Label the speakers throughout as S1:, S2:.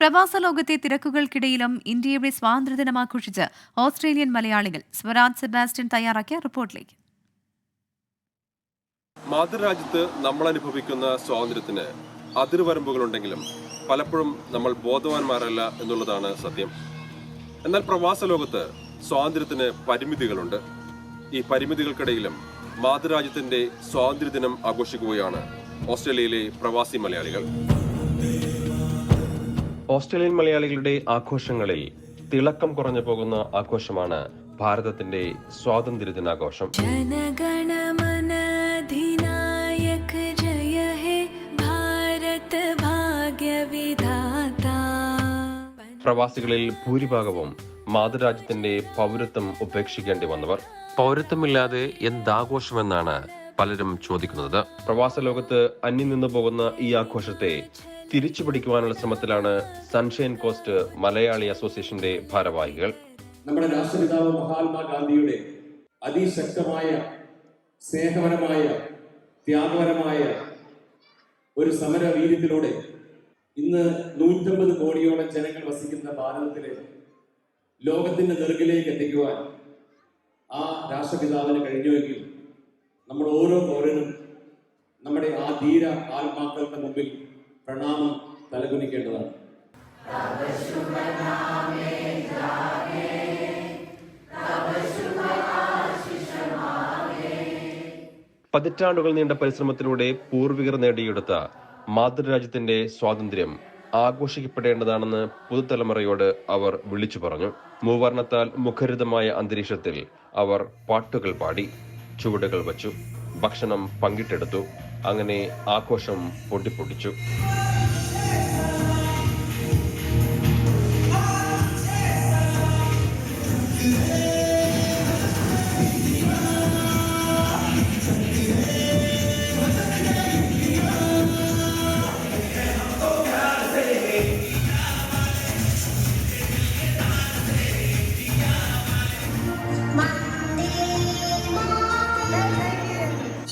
S1: പ്രവാസ ലോകത്തെ തിരക്കുകൾക്കിടയിലും ഇന്ത്യയുടെ സ്വാതന്ത്ര്യദിനം ആഘോഷിച്ച് ഓസ്ട്രേലിയൻ മലയാളികൾ സ്വരാജ് സെബാസ്റ്റ്യൻ തയ്യാറാക്കിയ റിപ്പോർട്ടിലേക്ക്.
S2: മാതൃരാജ്യത്ത് നമ്മൾ അനുഭവിക്കുന്ന സ്വാതന്ത്ര്യത്തിന് അതിർവരമ്പുകളുണ്ടെങ്കിലും പലപ്പോഴും നമ്മൾ ബോധവാന്മാരല്ല എന്നുള്ളതാണ് സത്യം. എന്നാൽ പ്രവാസ ലോകത്ത് സ്വാതന്ത്ര്യത്തിന് പരിമിതികളുണ്ട്. ഈ പരിമിതികൾക്കിടയിലും മാതൃരാജ്യത്തിന്റെ സ്വാതന്ത്ര്യദിനം ആഘോഷിക്കുകയാണ് ഓസ്ട്രേലിയയിലെ പ്രവാസി മലയാളികൾ. ഓസ്ട്രേലിയൻ മലയാളികളുടെ ആഘോഷങ്ങളിൽ തിളക്കം കുറഞ്ഞു പോകുന്ന ആഘോഷമാണ് ഭാരതത്തിന്റെ
S3: സ്വാതന്ത്ര്യ ദിനാഘോഷം
S2: പ്രവാസികളിൽ ഭൂരിഭാഗവും മാതൃരാജ്യത്തിന്റെ പൗരത്വം ഉപേക്ഷിക്കേണ്ടി വന്നവർ. പൗരത്വമില്ലാതെ എന്താഘോഷമെന്നാണ് പലരും ചോദിക്കുന്നത്. പ്രവാസ ലോകത്ത് അന്യം നിന്നു പോകുന്ന ഈ ആഘോഷത്തെ തിരിച്ചു പിടിക്കുവാനുള്ള ശ്രമത്തിലാണ് സൺഷൈൻ കോസ്റ്റ് മലയാളി അസോസിയേഷന്റെ ഭാരവാഹികൾ.
S4: നമ്മുടെ രാഷ്ട്രപിതാവ് മഹാത്മാഗാന്ധിയുടെ അതിശക്തമായ സ്നേഹപരമായ ത്യാഗപരമായ ഒരു സമര വീര്യത്തിലൂടെ ഇന്ന് നൂറ്റമ്പത് കോടിയോളം ജനങ്ങൾ വസിക്കുന്ന ഭാരതത്തിലെ ലോകത്തിന്റെ നെറുകിലേക്ക് എത്തിക്കുവാൻ ആ രാഷ്ട്രപിതാവിന് കഴിഞ്ഞുവെങ്കിൽ നമ്മൾ ഓരോ പൗരനും നമ്മുടെ ആ ധീര ആത്മാക്കൾക്ക് മുമ്പിൽ പ്രണാമം തലകുനിക്കേണ്ടതാണ്
S2: പതിറ്റാണ്ടുകൾ നീണ്ട പരിശ്രമത്തിലൂടെ പൂർവികർ നേടിയെടുത്ത മാതൃരാജ്യത്തിന്റെ സ്വാതന്ത്ര്യം ആഘോഷിക്കപ്പെടേണ്ടതാണെന്ന് പുതുതലമുറയോട് അവർ വിളിച്ചു പറഞ്ഞു. മൂവർണത്താൽ മുഖരിതമായ അന്തരീക്ഷത്തിൽ അവർ പാട്ടുകൾ പാടി ചുവടുകൾ വച്ചു ഭക്ഷണം പങ്കിട്ടെടുത്തു. അങ്ങനെ ആഘോഷം പൊട്ടിപ്പൊട്ടിച്ചു.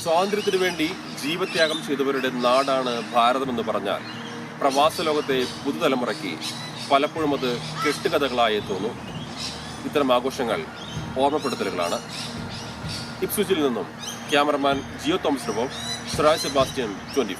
S2: സ്വാതന്ത്ര്യത്തിനു വേണ്ടി ജീവത്യാഗം ചെയ്തവരുടെ നാടാണ് ഭാരതമെന്ന് പറഞ്ഞാൽ പ്രവാസ ലോകത്തെ പുതുതലമുറയ്ക്ക് പലപ്പോഴും അത് കെട്ടുകഥകളായി തോന്നും. ഇത്തരം ആഘോഷങ്ങൾ ഓർമ്മപ്പെടുത്തലുകളാണ്. ഇപ്സുച്ചിൽ നിന്നും ക്യാമറമാൻ ജിയോ തോമസിനൊപ്പം സ്വരാജ് സെബാസ്റ്റ്യൻ ട്വന്റി